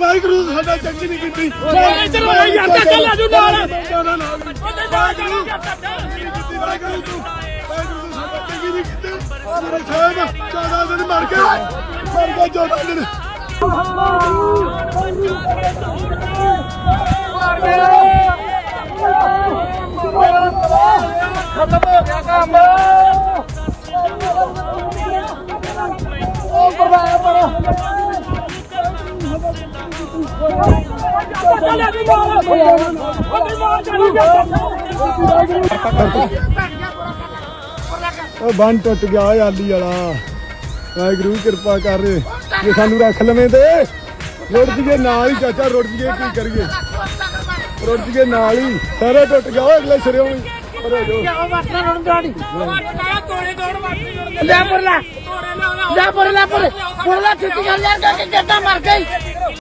ਵਾਹਿਗੁਰੂ ਸਾਡਾ ਚੰਗੀ ਨਹੀਂ ਕੀਤੀ। ਚੱਲ ਯਾਰ, ਚੱਲ ਆ ਜਾਓ ਨਾਲ। ਵਾਹਿਗੁਰੂ ਵਾਹਿਗੁਰੂ ਤੂੰ ਵਾਹਿਗੁਰੂ ਤੂੰ ਸਾਡਾ ਚੰਗੀ ਨਹੀਂ ਕੀਤੀ। ਮੇਰੇ ਸਾਹਿਬ 14 ਦਿਨ ਮਰ ਗਏ। ਮਰ ਗਏ 14 ਦਿਨ। ਖਤਮ ਹੋ ਗਿਆ ਕੰਮ। ਉਹ ਬੰਨ ਟੁੱਟ ਗਿਆ ਓਏ ਆਲੀ ਵਾਲਾ। ਵਾਹਿਗੁਰੂ ਕਿਰਪਾ ਕਰ ਜੇ ਸਾਨੂੰ ਰੱਖ ਲਵੇਂ ਤੇ, ਰੁੜ ਜੀਏ ਨਾਲ ਹੀ, ਚਾਚਾ, ਰੁੜ ਜੀਏ ਕੀ ਕਰੀਏ। ਰੁੜ ਜੀਏ ਨਾਲ ਹੀ। ਸਾਰਾ ਟੁੱਟ ਗਿਆ ਓਏ, ਅਗਲੇ ਸਿਰੇ ਵੀ। ਪਰ ਹੋ ਜਾਓ ਲੈ ਪਰ ਲੈ ਲੈ ਪਰ। ਲੈ ਪਰ ਪਰ ਲੈ ਕਰ ਲੈ ਕਿ ਕਿੱਦਾਂ ਮਰ ਗਈ